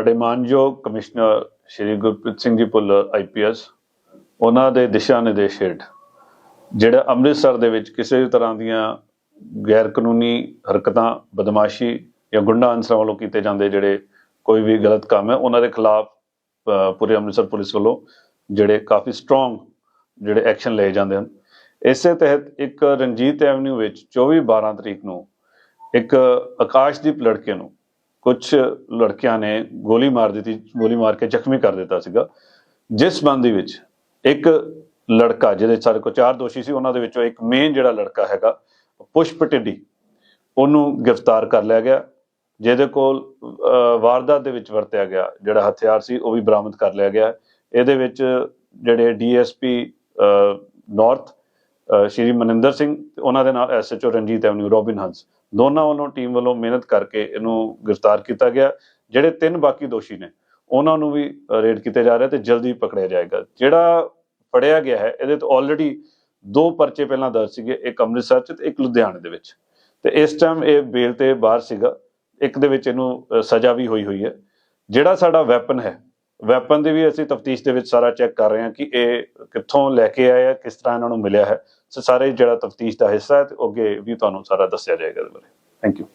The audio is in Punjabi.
ਸਾਡੇ ਮਾਨਯੋਗ ਕਮਿਸ਼ਨਰ ਸ਼੍ਰੀ ਗੁਰਪ੍ਰੀਤ ਸਿੰਘ ਜੀ ਭੁੱਲਰ ਆਈਪੀਐਸ ਉਹਨਾਂ ਦੇ ਦਿਸ਼ਾ ਨਿਰਦੇਸ਼ ਹੇਠ ਜਿਹੜਾ ਅੰਮ੍ਰਿਤਸਰ ਦੇ ਵਿੱਚ ਕਿਸੇ ਵੀ ਤਰ੍ਹਾਂ ਦੀਆਂ ਗੈਰ ਕਾਨੂੰਨੀ ਹਰਕਤਾਂ, ਬਦਮਾਸ਼ੀ ਜਾਂ ਗੁੰਡਾ ਅਨਸਰਾਂ ਵੱਲੋਂ ਕੀਤੇ ਜਾਂਦੇ ਜਿਹੜੇ ਕੋਈ ਵੀ ਗਲਤ ਕੰਮ ਹੈ, ਉਹਨਾਂ ਦੇ ਖਿਲਾਫ ਪੂਰੇ ਅੰਮ੍ਰਿਤਸਰ ਪੁਲਿਸ ਵੱਲੋਂ ਜਿਹੜੇ ਕਾਫੀ ਸਟਰੋਂਗ ਜਿਹੜੇ ਐਕਸ਼ਨ ਲਏ ਜਾਂਦੇ ਹਨ। ਇਸੇ ਤਹਿਤ ਇੱਕ ਰਣਜੀਤ ਐਵਨਿਊ ਵਿੱਚ 24 12 ਤਰੀਕ ਨੂੰ ਇੱਕ ਆਕਾਸ਼ਦੀਪ ਲੜਕੇ ਨੂੰ ਕੁਝ ਲੜਕਿਆਂ ਨੇ ਗੋਲੀ ਮਾਰ ਦਿੱਤੀ ਗੋਲੀ ਮਾਰ ਕੇ ਜ਼ਖਮੀ ਕਰ ਦਿੱਤਾ ਸੀਗਾ। ਜਿਸ ਸੰਬੰਧੀ ਵਿੱਚ ਇੱਕ ਲੜਕਾ ਜਿਹਦੇ ਸਾਡੇ ਕੋਲ ਚਾਰ ਦੋਸ਼ੀ ਸੀ ਉਹਨਾਂ ਦੇ ਵਿੱਚੋਂ ਇੱਕ ਮੇਨ ਜਿਹੜਾ ਲੜਕਾ ਹੈਗਾ ਪੁਸ਼ਪ ਟਿੱਡੀ ਉਹਨੂੰ ਗ੍ਰਿਫਤਾਰ ਕਰ ਲਿਆ ਗਿਆ ਜਿਹਦੇ ਕੋਲ ਵਾਰਦਾਤ ਦੇ ਵਿੱਚ ਵਰਤਿਆ ਗਿਆ ਜਿਹੜਾ ਹਥਿਆਰ ਸੀ ਉਹ ਵੀ ਬਰਾਮਦ ਕਰ ਲਿਆ ਗਿਆ। ਇਹਦੇ ਵਿੱਚ ਜਿਹੜੇ ਡੀਐਸਪੀ ਨਾਰਥ ਅਹ, ਸ਼੍ਰੀ ਮਨਿੰਦਰ ਸਿੰਘ ਤੇ ਉਹਨਾਂ ਦੇ ਨਾਲ SHO Ranjit avenue, Robin Hans. ਦੋਨਾਂ ਵੱਲੋਂ ਟੀਮ ਵੱਲੋਂ ਮਿਹਨਤ ਕਰਕੇ ਇਹਨੂੰ ਗ੍ਰਿਫਤਾਰ ਕੀਤਾ ਗਿਆ। ਜਿਹੜੇ ਤਿੰਨ ਬਾਕੀ ਦੋਸ਼ੀ ਨੇ, ਉਹਨਾਂ ਨੂੰ ਵੀ ਰੇਡ ਕੀਤੇ ਜਾ ਰਿਹਾ ਤੇ ਜਲਦੀ ਪਕੜਿਆ ਜਾਏਗਾ। ਜਿਹੜਾ ਫੜਿਆ ਗਿਆ ਹੈ, ਇਹਦੇ ਤੋਂ ਆਲਰੇਡੀ ਦੋ ਪਰਚੇ ਪਹਿਲਾਂ ਦਰਜ ਸੀਗੇ, ਇੱਕ ਅੰਮ੍ਰਿਤਸਰ ਚ ਤੇ ਇੱਕ ਲੁਧਿਆਣੇ ਦੇ ਵਿੱਚ। ਤੇ ਇਸ ਟਾਈਮ ਇਹ ਬੇਲ ਤੇ ਬਾਹਰ ਸੀਗਾ। ਇੱਕ ਦੇ ਵਿੱਚ ਇਹਨੂੰ ਸਜ਼ਾ ਵੀ ਹੋਈ ਹੋਈ ਹੈ। ਜਿਹੜਾ ਸਾਡਾ ਵੈਪਨ ਹੈ ਵੈਪਨ ਦੀ ਵੀ ਅਸੀਂ ਤਫਤੀਸ਼ ਦੇ ਵਿੱਚ ਸਾਰਾ ਚੈੱਕ ਕਰ ਰਹੇ ਹਾਂ ਕਿ ਇਹ ਕਿੱਥੋਂ ਲੈ ਕੇ ਆਇਆ ਕਿਸ ਤਰ੍ਹਾਂ ਇਹਨਾਂ ਨੂੰ ਮਿਲਿਆ ਹੈ। ਸੋ ਸਾਰੇ ਜਿਹੜਾ ਤਫਤੀਸ਼ ਦਾ ਹਿੱਸਾ ਹੈ, ਤੇ ਅੱਗੇ ਵੀ ਤੁਹਾਨੂੰ ਸਾਰਾ ਦੱਸਿਆ ਜਾਏਗਾ ਇਹਦੇ ਬਾਰੇ। Thank you